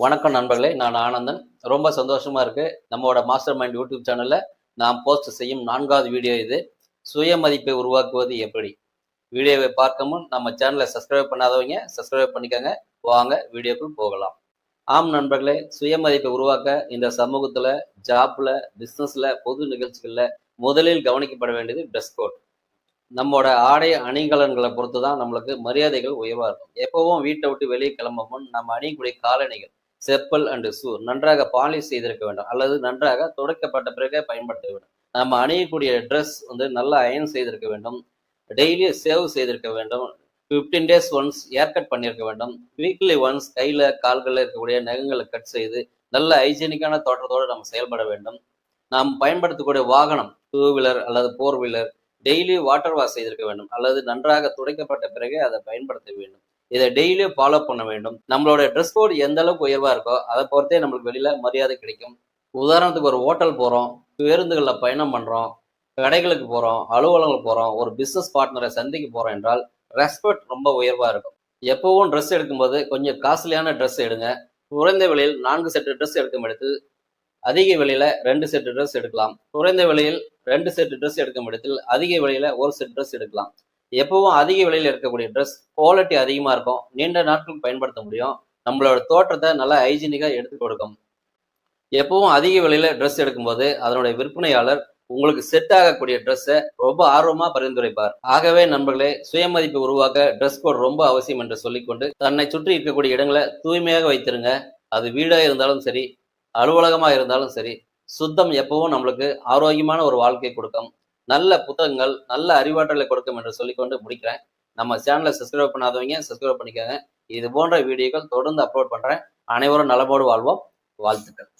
வணக்கம் நண்பர்களே நான் ஆனந்தன். ரொம்ப சந்தோஷமா இருக்கு. நம்மளோட மாஸ்டர் மைண்ட் யூடியூப் சேனல்ல நாம் போஸ்ட் செய்யும் நான்காவது வீடியோ இது. சுயமதிப்பை உருவாக்குவது எப்படி? வீடியோவை பார்க்க முன் நம்ம சேனலை சப்ஸ்கிரைப் பண்ணாதவங்க சப்ஸ்கிரைப் பண்ணிக்கோங்க. வாங்க வீடியோக்குள் போகலாம். ஆம் நண்பர்களே சுயமதிப்பை உருவாக்க இந்த சமூகத்துல ஜாப்ல பிஸ்னஸ்ல பொது நிகழ்ச்சிகள்ல முதலில் கவனிக்கப்பட வேண்டியது ட்ரெஸ் கோட் நம்மளோட ஆடை அணிகலன்களை பொறுத்து தான் நம்மளுக்கு மரியாதைகள் உயர்வாக இருக்கும். எப்பவும் வீட்டை விட்டு வெளியே கிளம்பும் நம்ம அணியக்கூடிய காலணிகள் செப்பல் அண்டு ஷூ நன்றாக பாலிஷ் செய்திருக்க வேண்டும். அல்லது நன்றாக துடைக்கப்பட்ட பிறகே பயன்படுத்த வேண்டும். நம்ம அணியக்கூடிய ட்ரெஸ் வந்து நல்லா அயன் செய்திருக்க வேண்டும். டெய்லி சேவ் செய்திருக்க வேண்டும். ஃபிஃப்டீன் டேஸ் ஒன்ஸ் ஏர் கட் பண்ணியிருக்க வேண்டும். வீக்லி ஒன்ஸ் கையில் கால்களில் இருக்கக்கூடிய நகங்களை கட் செய்து நல்ல ஹைஜீனிக்கான தோற்றத்தோடு நம்ம செயல்பட வேண்டும். நாம் பயன்படுத்தக்கூடிய வாகனம் டூ வீலர் அல்லது four wheeler daily water wash செய்திருக்க வேண்டும். அல்லது நன்றாக துடைக்கப்பட்ட பிறகு அதை பயன்படுத்த வேண்டும். இதை டெய்லியும் ஃபாலோ பண்ண வேண்டும். நம்மளோட ட்ரெஸ் கோட் எந்த அளவுக்கு உயர்வா இருக்கோ அதை பொறுத்தே நம்மளுக்கு வெளியில மரியாதை கிடைக்கும். உதாரணத்துக்கு ஒரு ஹோட்டல் போறோம் பேருந்துகளில் பயணம் பண்றோம் கடைகளுக்கு போறோம் அலுவலகங்களுக்கு போறோம் ஒரு பிசினஸ் பார்ட்னரை சந்திக்க போறோம் என்றால் ரெஸ்பெக்ட் ரொம்ப உயர்வா இருக்கும். எப்பவும் ட்ரெஸ் எடுக்கும்போது கொஞ்சம் காஸ்ட்லியான ட்ரெஸ் எடுங்க. குறைந்த விலையில் நான்கு செட்டு ட்ரெஸ் எடுக்கும் இடத்தில் அதிக விலையில ரெண்டு செட்டு ட்ரெஸ் எடுக்கலாம். குறைந்த விலையில் ரெண்டு செட் ட்ரெஸ் எடுக்கும் இடத்தில் அதிக விலையில ஒரு செட் ட்ரெஸ் எடுக்கலாம். எப்பவும் அதிக விலையில் இருக்கக்கூடிய ட்ரெஸ் குவாலிட்டி அதிகமாக இருக்கும். நீண்ட நாட்களுக்கு பயன்படுத்த முடியும். நம்மளோட தோற்றத்தை நல்லா ஹைஜீனிக்காக எடுத்து கொடுக்கும். எப்பவும் அதிக விலையில் ட்ரெஸ் எடுக்கும்போது அதனுடைய விற்பனையாளர் உங்களுக்கு செட் ஆகக்கூடிய ட்ரெஸ்ஸை ரொம்ப ஆர்வமாக பரிந்துரைப்பார். ஆகவே நண்பர்களே சுயமதிப்பு உருவாக்க ட்ரெஸ் கோட் ரொம்ப அவசியம் என்று சொல்லிக்கொண்டு தன்னை சுற்றி இருக்கக்கூடிய இடங்களை தூய்மையாக வைத்திருங்க. அது வீடாக இருந்தாலும் சரி அலுவலகமாக இருந்தாலும் சரி சுத்தம் எப்பவும் நம்மளுக்கு ஆரோக்கியமான ஒரு வாழ்க்கை கொடுக்கும். நல்ல புத்தகங்கள் நல்ல அறிவாற்றலை கொடுக்கும் என்று சொல்லிக்கொண்டு முடிக்கிறேன். நம்ம சேனலை சப்ஸ்கிரைப் பண்ணாதவங்க சப்ஸ்கிரைப் பண்ணிக்கோங்க இது போன்ற வீடியோக்கள் தொடர்ந்து அப்லோட் பண்றேன். அனைவரும் நலமோடு வாழ்வோம். வாழ்த்துக்கள்.